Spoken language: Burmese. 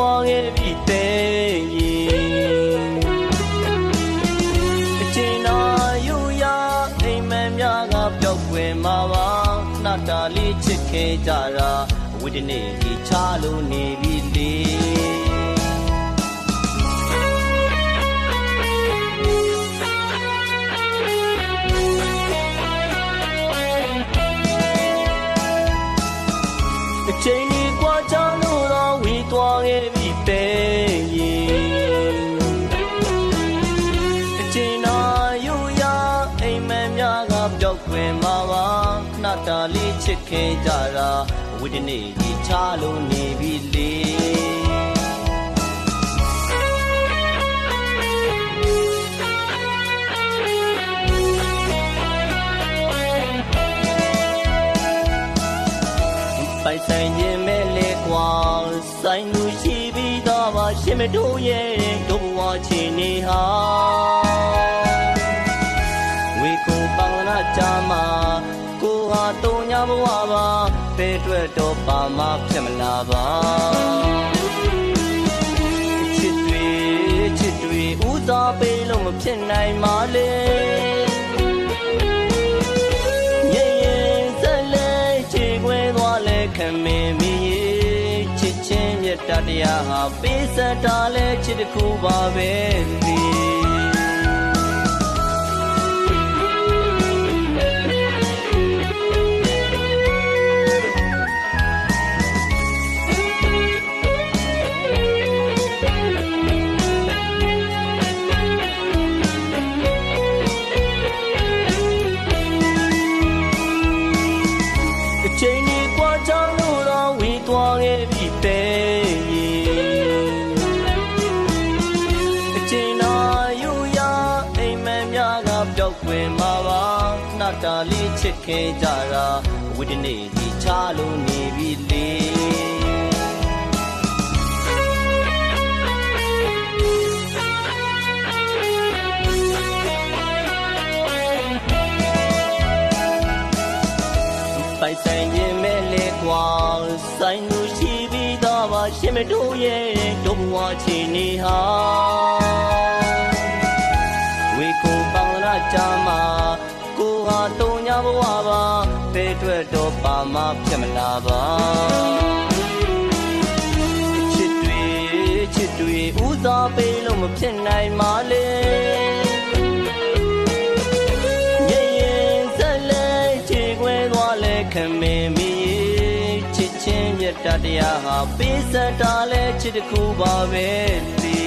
ဝါခဲ့ပြီတဲ့ရင်အချိန်နာယူရအိမ်မက်များကပျောက်ွယ်မှာပါနာတာလေးချစ်ခဲ့ကြတာဝိတနေ့ဒီချလို့နေပြီလေချိန်လေးကြွားကြလို့တော့ဝီသွားခဲ့ပြီ တားလေးချစ်ခဲ့ကြတာဝိတနေကြီးချလို့နေပြီလေပိုင်ဆိုင်ခြင်းမဲ့လေကွာဆိုင်လူရှိပြီးတော့ပါရှင်မတို့ရဲ့တို့ဘဝချင်းနေဟာဝေကိုပင်္ဂနာကြမှာကိုဟာတုံညာ ဘဝပါပဲအတွက်တော့ပါမဖြစ်မလားပါချစ်တွေချစ်တွေဥသာပေးလို့မဖြစ်နိုင်ပါလေရေရင်ဇက်လဲခြေခွဲသွားလဲခမင်းမီချစ်ချင်းမြတ်တရားဟာပေးစတာလဲချစ်တစ်ခုပါပဲဒီ နေကွာချလို့တော့ဝေးသွားခဲ့ပြီတဲ့အချိန်နာယူရအိမ်မက်များကပျောက်ကွယ်မှာပါနှတာလေးချစ်ခဲ့ကြတာဝိတနေဒီချလို့နေပြီလေ တို့ရဲ့တို့ဘဝချင်းနေဟာဝေကိုပင်္ဂလာကြမှာကိုဟာတုံညာဘဝပါပဲအတွက်တော့ပါမဖြစ်မလားပါချစ်တွေချစ်တွေဥစားပေးလို့မဖြစ်နိုင်ပါလေ တ်တရားဟာပေးစတာလဲချစ်တစ်ခုပါပဲလေ